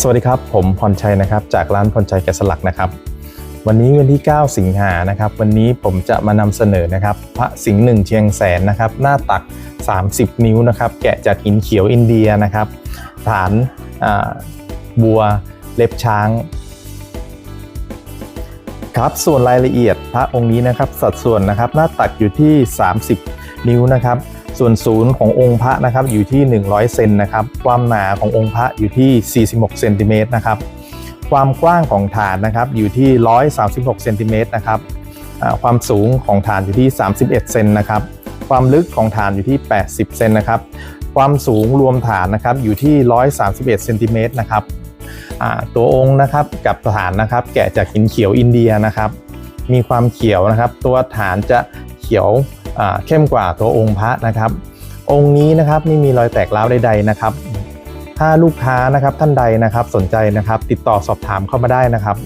สวัสดีครับ ผมพรชัยนะครับ จากร้านพรชัยแกะสลักนะครับ วันนี้วันที่ 9 สิงหานะครับ วันนี้ผมจะมานำเสนอนะครับ พระสิงห์หนึ่งเชียงแสนนะครับ หน้าตัก 30 นิ้วนะครับ แกะจากหินเขียวอินเดียนะครับ ฐานบัวเล็บช้างครับส่วนรายละเอียดพระองค์นี้นะครับ สัดส่วนนะครับ หน้าตักอยู่ที่ 30 นิ้วนะครับ ส่วนศูนย์ขององค์พระนะครับอยู่ที่ 100 เซนนะครับ ความหนาขององค์พระอยู่ที่ 46 เซนติเมตรนะครับ ความกว้างของฐานนะครับอยู่ที่ 136 เซนติเมตรนะครับ ความสูงของฐานอยู่ที่ 31 เซนนะครับ ความลึกของฐานอยู่ที่ 80 เซนนะครับ ความสูงรวมฐานนะครับอยู่ที่ 131 เซนติเมตรนะครับ ตัวองค์นะครับกับฐานนะครับแกะจากหินเขียวอินเดียนะครับ มีความเขียวนะครับ ตัวฐานจะเขียว เข้มกว่าตัวองค์พระนะครับ องค์นี้นะครับไม่มีรอยแตกร้าวใดๆนะครับ ถ้าลูกค้านะครับท่านใดนะครับสนใจนะครับ ติดต่อสอบถามเข้ามาได้นะครับ